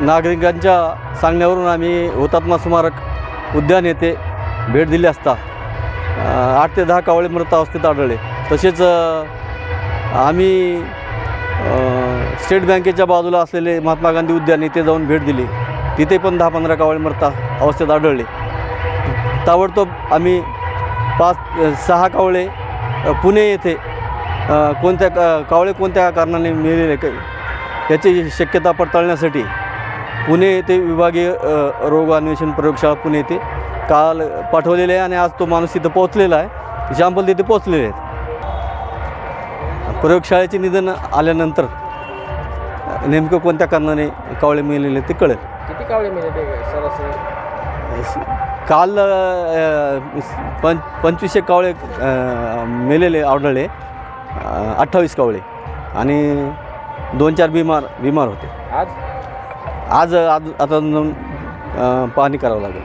नागरिकांच्या सांगण्यावरून आम्ही हुतात्मा स्मारक उद्यान येथे भेट दिली असता आठ ते दहा कावळे मृत अवस्थेत आढळले. तसेच आम्ही स्टेट बँकेच्या बाजूला असलेले महात्मा गांधी उद्यान येथे जाऊन भेट दिली. तिथे पण दहा पंधरा कावळे मृत अवस्थेत आढळले. ताबडतोब आम्ही पाच सहा कावळे पुणे येथे कोणत्या का कावळे कोणत्या कारणाने मिळलेले याची शक्यता पडताळण्यासाठी पुणे येथे विभागीय रोग अन्वेषण प्रयोगशाळा पुणे येथे काल पाठवलेले आहे आणि आज तो माणूस तिथं पोहोचलेला आहे. शॅम्पल तिथे पोहोचलेले आहेत. प्रयोगशाळेचे निधन आल्यानंतर नेमकं कोणत्या कारणाने कावळे मेलेले ते कळेल. किती कावळे मिळते ते सरासरी? काल पं पंचवीसशे कावळे मेलेले आढळले. अठ्ठावीस कावळे आणि दोन चार बिमार बिमार होते. आज? आज आज आता पाहणी करावं लागेल.